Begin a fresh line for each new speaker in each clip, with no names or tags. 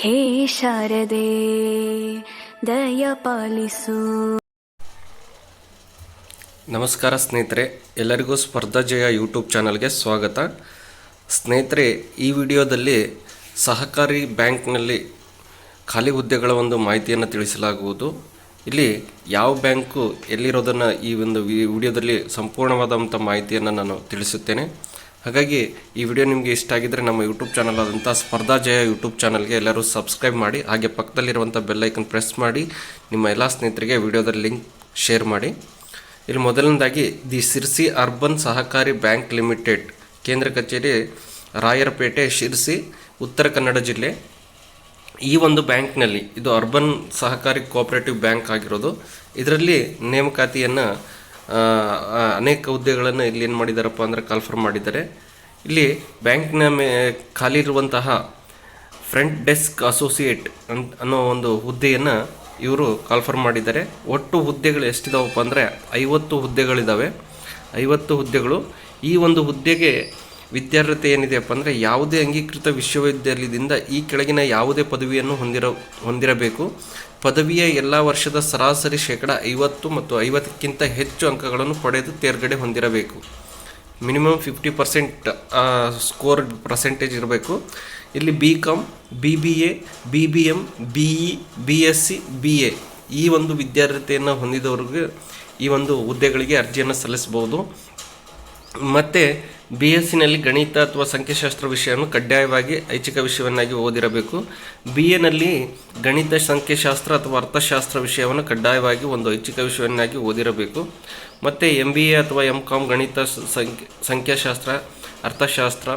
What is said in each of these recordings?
ಹೇ ಶಾರದೆ, ದಯ ಪಾಲಿಸು.
ನಮಸ್ಕಾರ ಸ್ನೇಹಿತರೆ, ಎಲ್ಲರಿಗೂ ಸ್ಪರ್ಧಾ ಜಯ ಯೂಟ್ಯೂಬ್ ಚಾನಲ್ಗೆ ಸ್ವಾಗತ. ಸ್ನೇಹಿತರೆ, ಈ ವಿಡಿಯೋದಲ್ಲಿ ಸಹಕಾರಿ ಬ್ಯಾಂಕ್ನಲ್ಲಿ ಖಾಲಿ ಹುದ್ದೆಗಳ ಒಂದು ಮಾಹಿತಿಯನ್ನು ತಿಳಿಸಲಾಗುವುದು. ಇಲ್ಲಿ ಯಾವ ಬ್ಯಾಂಕು ಎಲ್ಲಿರೋದನ್ನು ಈ ಒಂದು ವಿಡಿಯೋದಲ್ಲಿ ಸಂಪೂರ್ಣವಾದಂಥ ಮಾಹಿತಿಯನ್ನು ನಾನು ತಿಳಿಸುತ್ತೇನೆ. ಹಾಗಾಗಿ ಈ ವಿಡಿಯೋ ನಿಮಗೆ ಇಷ್ಟ ಆಗಿದ್ದರೆ ನಮ್ಮ ಯೂಟ್ಯೂಬ್ ಚಾನಲ್ ಆದಂಥ ಸ್ಪರ್ಧಾ ಜಯ ಯೂಟ್ಯೂಬ್ ಚಾನಲ್ಗೆ ಎಲ್ಲರೂ ಸಬ್ಸ್ಕ್ರೈಬ್ ಮಾಡಿ, ಹಾಗೆ ಪಕ್ಕದಲ್ಲಿರುವಂಥ ಬೆಲ್ಲೈಕನ್ ಪ್ರೆಸ್ ಮಾಡಿ, ನಿಮ್ಮ ಎಲ್ಲ ಸ್ನೇಹಿತರಿಗೆ ವಿಡಿಯೋದ ಲಿಂಕ್ ಶೇರ್ ಮಾಡಿ. ಇಲ್ಲಿ ಮೊದಲನೇದಾಗಿ, ದಿ ಸಿರ್ಸಿ ಅರ್ಬನ್ ಸಹಕಾರಿ ಬ್ಯಾಂಕ್ ಲಿಮಿಟೆಡ್, ಕೇಂದ್ರ ಕಚೇರಿ ರಾಯರಪೇಟೆ, ಶಿರ್ಸಿ, ಉತ್ತರ ಕನ್ನಡ ಜಿಲ್ಲೆ. ಈ ಒಂದು ಬ್ಯಾಂಕ್ನಲ್ಲಿ, ಇದು ಅರ್ಬನ್ ಸಹಕಾರಿ ಕೋಆಪರೇಟಿವ್ ಬ್ಯಾಂಕ್ ಆಗಿರೋದು. ಇದರಲ್ಲಿ ನೇಮಕಾತಿಯನ್ನು ಅನೇಕ ಹುದ್ದೆಗಳನ್ನು ಇಲ್ಲಿ ಏನು ಮಾಡಿದ್ದಾರಪ್ಪ ಅಂದರೆ ಕಾಲ್ಫರ್ಮ್ ಮಾಡಿದ್ದಾರೆ. ಇಲ್ಲಿ ಬ್ಯಾಂಕ್ನ ಮೇ, ಖಾಲಿ ಇರುವಂತಹ ಫ್ರಂಟ್ ಡೆಸ್ಕ್ ಅಸೋಸಿಯೇಟ್ ಅನ್ ಅನ್ನೋ ಒಂದು ಹುದ್ದೆಯನ್ನು ಇವರು ಕಾಲ್ಫರ್ಮ್ ಮಾಡಿದ್ದಾರೆ. ಒಟ್ಟು ಹುದ್ದೆಗಳು ಎಷ್ಟಿದಾವಪ್ಪ ಅಂದರೆ ಐವತ್ತು ಹುದ್ದೆಗಳಿದ್ದಾವೆ ಐವತ್ತು ಹುದ್ದೆಗಳು ಈ ಒಂದು ಹುದ್ದೆಗೆ ವಿದ್ಯಾರ್ಹತೆ ಏನಿದೆಯಪ್ಪ ಅಂದರೆ ಯಾವುದೇ ಅಂಗೀಕೃತ ವಿಶ್ವವಿದ್ಯಾಲಯದಿಂದ ಈ ಕೆಳಗಿನ ಯಾವುದೇ ಪದವಿಯನ್ನು ಹೊಂದಿರ, ಹೊಂದಿರಬೇಕು. ಪದವಿಯ ಎಲ್ಲ ವರ್ಷದ ಸರಾಸರಿ ಶೇಕಡ ಐವತ್ತು ಮತ್ತು ಐವತ್ತಕ್ಕಿಂತ ಹೆಚ್ಚು ಅಂಕಗಳನ್ನು ಪಡೆದು ತೇರ್ಗಡೆ ಹೊಂದಿರಬೇಕು. Minimum fifty percent score percentage ಇರಬೇಕು. ಇಲ್ಲಿ B com B B A B B M B E B S C B A ಈ ಒಂದು ವಿದ್ಯಾರ್ಹತೆಯನ್ನು ಹೊಂದಿದವ್ರಿಗೆ ಈ ಒಂದು ಹುದ್ದೆಗಳಿಗೆ ಅರ್ಜಿಯನ್ನು ಸಲ್ಲಿಸಬಹುದು. ಮತ್ತು ಬಿ ಎಸ್ ಸಿನಲ್ಲಿ ಗಣಿತ ಅಥವಾ ಸಂಖ್ಯಾಶಾಸ್ತ್ರ ವಿಷಯವನ್ನು ಕಡ್ಡಾಯವಾಗಿ ಐಚ್ಛಿಕ ವಿಷಯವನ್ನಾಗಿ ಓದಿರಬೇಕು. ಬಿ ಎನಲ್ಲಿ ಗಣಿತ, ಸಂಖ್ಯಾಶಾಸ್ತ್ರ ಅಥವಾ ಅರ್ಥಶಾಸ್ತ್ರ ವಿಷಯವನ್ನು ಕಡ್ಡಾಯವಾಗಿ ಒಂದು ಐಚ್ಛಿಕ ವಿಷಯವನ್ನಾಗಿ ಓದಿರಬೇಕು. ಮತ್ತು ಎಂ ಬಿ ಎ ಅಥವಾ ಎಂ ಕಾಮ್ ಗಣಿತ, ಸಂಖ್ಯೆ, ಸಂಖ್ಯಾಶಾಸ್ತ್ರ, ಅರ್ಥಶಾಸ್ತ್ರ,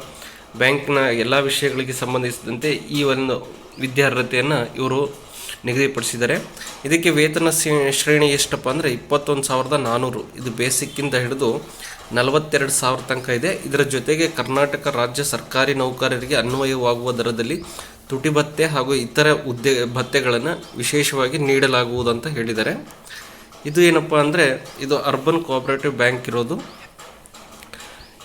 ಬ್ಯಾಂಕ್ನ ಎಲ್ಲ ವಿಷಯಗಳಿಗೆ ಸಂಬಂಧಿಸಿದಂತೆ ಈ ಒಂದು ವಿದ್ಯಾರ್ಹತೆಯನ್ನು ಇವರು ನಿಗದಿಪಡಿಸಿದ್ದಾರೆ. ಇದಕ್ಕೆ ವೇತನ ಶ್ರೇ- ಶ್ರೇಣಿ ಎಷ್ಟಪ್ಪ ಅಂದರೆ ಇಪ್ಪತ್ತೊಂದು ಸಾವಿರದ ನಾನ್ನೂರು ಇದು ಬೇಸಿಕ್ಕಿಂದ ಹಿಡಿದು ನಲವತ್ತೆರಡು ಸಾವಿರ ತನಕ ಇದೆ. ಇದರ ಜೊತೆಗೆ ಕರ್ನಾಟಕ ರಾಜ್ಯ ಸರ್ಕಾರಿ ನೌಕರರಿಗೆ ಅನ್ವಯವಾಗುವ ದರದಲ್ಲಿ ತುಟಿ ಭತ್ತೆ ಹಾಗೂ ಇತರ ಉದ್ಯ, ಭತ್ತೆಗಳನ್ನು ವಿಶೇಷವಾಗಿ ನೀಡಲಾಗುವುದು ಅಂತ ಹೇಳಿದ್ದಾರೆ. ಇದು ಏನಪ್ಪ ಅಂದರೆ ಇದು ಅರ್ಬನ್ ಕೋಆಪರೇಟಿವ್ ಬ್ಯಾಂಕ್ ಇರೋದು.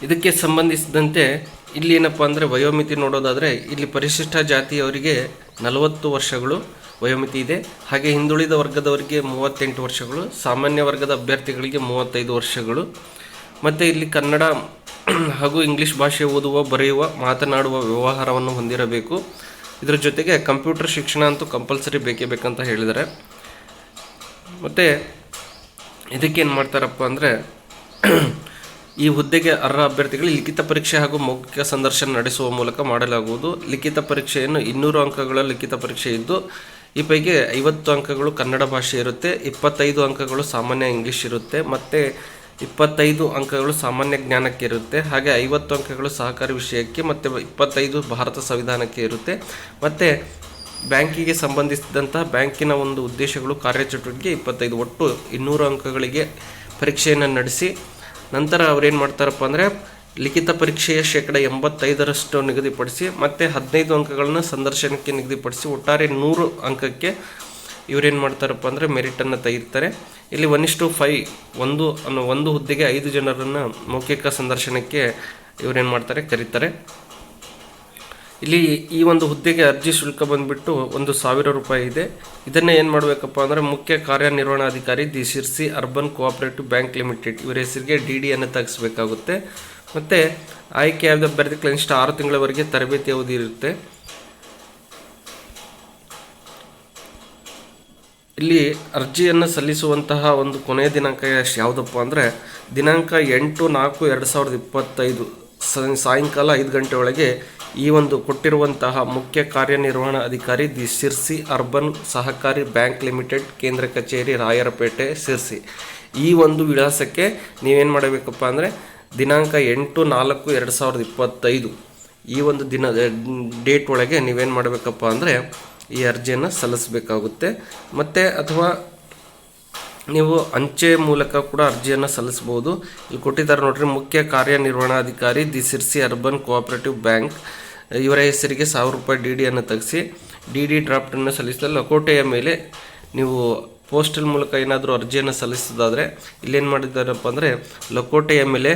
ಇದಕ್ಕೆ ಸಂಬಂಧಿಸಿದಂತೆ ಇಲ್ಲಿ ಏನಪ್ಪ ಅಂದರೆ ವಯೋಮಿತಿ ನೋಡೋದಾದರೆ ಇಲ್ಲಿ ಪರಿಶಿಷ್ಟ ಜಾತಿಯವರಿಗೆ ನಲವತ್ತು ವರ್ಷಗಳು ವಯೋಮಿತಿ ಇದೆ. ಹಾಗೆ ಹಿಂದುಳಿದ ವರ್ಗದವರಿಗೆ ಮೂವತ್ತೆಂಟು ವರ್ಷಗಳು, ಸಾಮಾನ್ಯ ವರ್ಗದ ಅಭ್ಯರ್ಥಿಗಳಿಗೆ ಮೂವತ್ತೈದು ವರ್ಷಗಳು. ಮತ್ತು ಇಲ್ಲಿ ಕನ್ನಡ ಹಾಗೂ ಇಂಗ್ಲೀಷ್ ಭಾಷೆ ಓದುವ, ಬರೆಯುವ, ಮಾತನಾಡುವ ವ್ಯವಹಾರವನ್ನು ಹೊಂದಿರಬೇಕು. ಇದರ ಜೊತೆಗೆ ಕಂಪ್ಯೂಟರ್ ಶಿಕ್ಷಣ ಅಂತೂ ಕಂಪಲ್ಸರಿ ಬೇಕೇ ಬೇಕಂತ ಹೇಳಿದ್ದಾರೆ. ಮತ್ತು ಇದಕ್ಕೇನು ಮಾಡ್ತಾರಪ್ಪ ಅಂದರೆ ಈ ಹುದ್ದೆಗೆ ಅರ್ಹ ಅಭ್ಯರ್ಥಿಗಳು ಲಿಖಿತ ಪರೀಕ್ಷೆ ಹಾಗೂ ಮೌಖಿಕ ಸಂದರ್ಶನ ನಡೆಸುವ ಮೂಲಕ ಮಾಡಲಾಗುವುದು. ಲಿಖಿತ ಪರೀಕ್ಷೆಯನ್ನು ಇನ್ನೂರು ಅಂಕಗಳ ಲಿಖಿತ ಪರೀಕ್ಷೆ ಇದ್ದು, ಈ ಪೈಕಿ ಐವತ್ತು ಅಂಕಗಳು ಕನ್ನಡ ಭಾಷೆ ಇರುತ್ತೆ, ಇಪ್ಪತ್ತೈದು ಅಂಕಗಳು ಸಾಮಾನ್ಯ ಇಂಗ್ಲೀಷ್ ಇರುತ್ತೆ, ಮತ್ತು ಇಪ್ಪತ್ತೈದು ಅಂಕಗಳು ಸಾಮಾನ್ಯ ಜ್ಞಾನಕ್ಕೆ ಇರುತ್ತೆ. ಹಾಗೆ ಐವತ್ತು ಅಂಕಗಳು ಸಹಕಾರಿ ವಿಷಯಕ್ಕೆ, ಮತ್ತು ಇಪ್ಪತ್ತೈದು ಭಾರತ ಸಂವಿಧಾನಕ್ಕೆ ಇರುತ್ತೆ. ಮತ್ತು ಬ್ಯಾಂಕಿಗೆ ಸಂಬಂಧಿಸಿದಂತಹ ಬ್ಯಾಂಕಿನ ಒಂದು ಉದ್ದೇಶಗಳು ಕಾರ್ಯಚಟುವಟಿಕೆ ಇಪ್ಪತ್ತೈದು. ಒಟ್ಟು ಇನ್ನೂರು ಅಂಕಗಳಿಗೆ ಪರೀಕ್ಷೆಯನ್ನು ನಡೆಸಿ ನಂತರ ಅವ್ರೇನು ಮಾಡ್ತಾರಪ್ಪ ಅಂದರೆ ಲಿಖಿತ ಪರೀಕ್ಷೆಯ ಶೇಕಡ ಎಂಬತ್ತೈದರಷ್ಟು ನಿಗದಿಪಡಿಸಿ ಮತ್ತು ಹದಿನೈದು ಅಂಕಗಳನ್ನು ಸಂದರ್ಶನಕ್ಕೆ ನಿಗದಿಪಡಿಸಿ ಒಟ್ಟಾರೆ ನೂರು ಅಂಕಕ್ಕೆ ಇವರೇನು ಮಾಡ್ತಾರಪ್ಪ ಅಂದರೆ ಮೆರಿಟನ್ನು ತೆಗಿತಾರೆ. ಇಲ್ಲಿ ಒನ್ ಇಷ್ಟು ಫೈ ಒಂದು ಅನ್ನೋ ಒಂದು ಹುದ್ದೆಗೆ ಐದು ಜನರನ್ನು ಮೌಖಿಕ ಸಂದರ್ಶನಕ್ಕೆ ಇವರೇನು ಮಾಡ್ತಾರೆ ಕರೀತಾರೆ. ಇಲ್ಲಿ ಈ ಒಂದು ಹುದ್ದೆಗೆ ಅರ್ಜಿ ಶುಲ್ಕ ಬಂದ್ಬಿಟ್ಟು ಒಂದು ಸಾವಿರ ರೂಪಾಯಿ ಇದೆ. ಇದನ್ನೇ ಏನು ಮಾಡಬೇಕಪ್ಪ ಅಂದರೆ ಮುಖ್ಯ ಕಾರ್ಯನಿರ್ವಹಣಾಧಿಕಾರಿ the Shirsi urban cooperative bank limited ಇವರ ಹೆಸರಿಗೆ ಡಿ ಡಿಯನ್ನು ತೆಗೆಸಬೇಕಾಗುತ್ತೆ. ಮತ್ತು ಆಯ್ಕೆಯಾದ ಅಭ್ಯರ್ಥಿ ಕನಿಷ್ಠ ಆರು ತಿಂಗಳವರೆಗೆ ತರಬೇತಿ ಅವಧಿ ಇರುತ್ತೆ. ಇಲ್ಲಿ ಅರ್ಜಿಯನ್ನು ಸಲ್ಲಿಸುವಂತಹ ಒಂದು ಕೊನೆಯ ದಿನಾಂಕ ಎಷ್ಟು ಯಾವುದಪ್ಪ ಅಂದರೆ ದಿನಾಂಕ ಎಂಟು ನಾಲ್ಕು ಎರಡು ಸಾವಿರದ ಇಪ್ಪತ್ತೈದು. ಸಾಯಂಕಾಲ ಐದು ಗಂಟೆ ಒಳಗೆ ಈ ಒಂದು ಕೊಟ್ಟಿರುವಂತಹ ಮುಖ್ಯ ಕಾರ್ಯನಿರ್ವಹಣಾ ಅಧಿಕಾರಿ ದಿ ಸಿರ್ಸಿ ಅರ್ಬನ್ ಸಹಕಾರಿ ಬ್ಯಾಂಕ್ ಲಿಮಿಟೆಡ್, ಕೇಂದ್ರ ಕಚೇರಿ ರಾಯರಪೇಟೆ, ಸಿರ್ಸಿ. ಈ ಒಂದು ವಿಳಾಸಕ್ಕೆ ನೀವೇನು ಮಾಡಬೇಕಪ್ಪ ಅಂದರೆ ದಿನಾಂಕ ಎಂಟು ನಾಲ್ಕು ಎರಡು ಸಾವಿರದ ಇಪ್ಪತ್ತೈದು ಈ ಒಂದು ದಿನ ಡೇಟ್ ಒಳಗೆ ನೀವೇನು ಮಾಡಬೇಕಪ್ಪ ಅಂದರೆ ಈ ಅರ್ಜಿಯನ್ನು ಸಲ್ಲಿಸಬೇಕಾಗುತ್ತೆ. ಮತ್ತು ಅಥವಾ ನೀವು ಅಂಚೆ ಮೂಲಕ ಕೂಡ ಅರ್ಜಿಯನ್ನು ಸಲ್ಲಿಸ್ಬೋದು ಇಲ್ಲಿ ಕೊಟ್ಟಿದ್ದಾರೆ ನೋಡ್ರಿ, ಮುಖ್ಯ ಕಾರ್ಯನಿರ್ವಹಣಾಧಿಕಾರಿ the Sirsi urban cooperative bank. ಇವರ ಹೆಸರಿಗೆ ಸಾವಿರ ರೂಪಾಯಿ ಡಿ ಡಿಯನ್ನು ತೆಗೆಸಿ. ಡಿ ಡಿ ಡ್ರಾಫ್ಟನ್ನು ಸಲ್ಲಿಸಿದ ಲಕೋಟೆಯ ಮೇಲೆ ನೀವು ಪೋಸ್ಟಲ್ ಮೂಲಕ ಏನಾದರೂ ಅರ್ಜಿಯನ್ನು ಸಲ್ಲಿಸೋದಾದರೆ ಇಲ್ಲೇನು ಮಾಡಿದ್ದಾರಪ್ಪ ಅಂದರೆ ಲಕೋಟೆಯ ಮೇಲೆ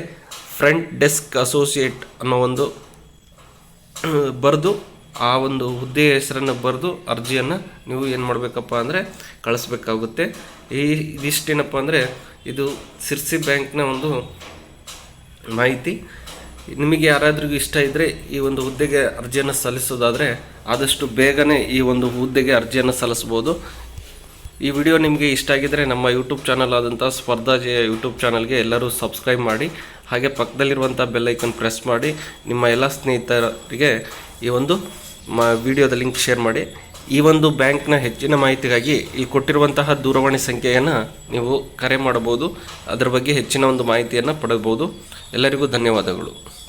ಫ್ರಂಟ್ ಡೆಸ್ಕ್ ಅಸೋಸಿಯೇಟ್ ಅನ್ನೋ ಒಂದು ಬರೆದು ಆ ಒಂದು ಹುದ್ದೆಯ ಹೆಸರನ್ನು ಬರೆದು ಅರ್ಜಿಯನ್ನು ನೀವು ಏನು ಮಾಡಬೇಕಪ್ಪ ಅಂದರೆ ಕಳಿಸ್ಬೇಕಾಗುತ್ತೆ. ಈ ಇದಿಷ್ಟೇನಪ್ಪ ಅಂದರೆ ಇದು ಸಿರ್ಸಿ ಬ್ಯಾಂಕ್ನ ಒಂದು ಮಾಹಿತಿ. ನಿಮಗೆ ಯಾರಾದ್ರಿಗೂ ಇಷ್ಟ ಇದ್ದರೆ ಈ ಒಂದು ಹುದ್ದೆಗೆ ಅರ್ಜಿಯನ್ನು ಸಲ್ಲಿಸೋದಾದರೆ ಆದಷ್ಟು ಬೇಗನೆ ಈ ಒಂದು ಹುದ್ದೆಗೆ ಅರ್ಜಿಯನ್ನು ಸಲ್ಲಿಸ್ಬೋದು. ಈ ವಿಡಿಯೋ ನಿಮಗೆ ಇಷ್ಟ ಆಗಿದ್ದರೆ ನಮ್ಮ ಯೂಟ್ಯೂಬ್ ಚಾನಲ್ ಆದಂಥ ಸ್ಪರ್ಧಾ ಜಯ ಯೂಟ್ಯೂಬ್ ಚಾನಲ್ಗೆ ಎಲ್ಲರೂ ಸಬ್ಸ್ಕ್ರೈಬ್ ಮಾಡಿ, ಹಾಗೆ ಪಕ್ಕದಲ್ಲಿರುವಂಥ ಬೆಲ್ಲೈಕನ್ ಪ್ರೆಸ್ ಮಾಡಿ, ನಿಮ್ಮ ಎಲ್ಲ ಸ್ನೇಹಿತರಿಗೆ ಈ ಒಂದು ಮ, ವಿಡಿಯೋದ ಲಿಂಕ್ ಶೇರ್ ಮಾಡಿ. ಈ ಒಂದು ಬ್ಯಾಂಕ್ನ ಹೆಚ್ಚಿನ ಮಾಹಿತಿಗಾಗಿ ಇಲ್ಲಿ ಕೊಟ್ಟಿರುವಂತಹ ದೂರವಾಣಿ ಸಂಖ್ಯೆಯನ್ನು ನೀವು ಕರೆ ಮಾಡಬಹುದು. ಅದರ ಬಗ್ಗೆ ಹೆಚ್ಚಿನ ಒಂದು ಮಾಹಿತಿಯನ್ನು ಪಡೆಯಬಹುದು. ಎಲ್ಲರಿಗೂ ಧನ್ಯವಾದಗಳು.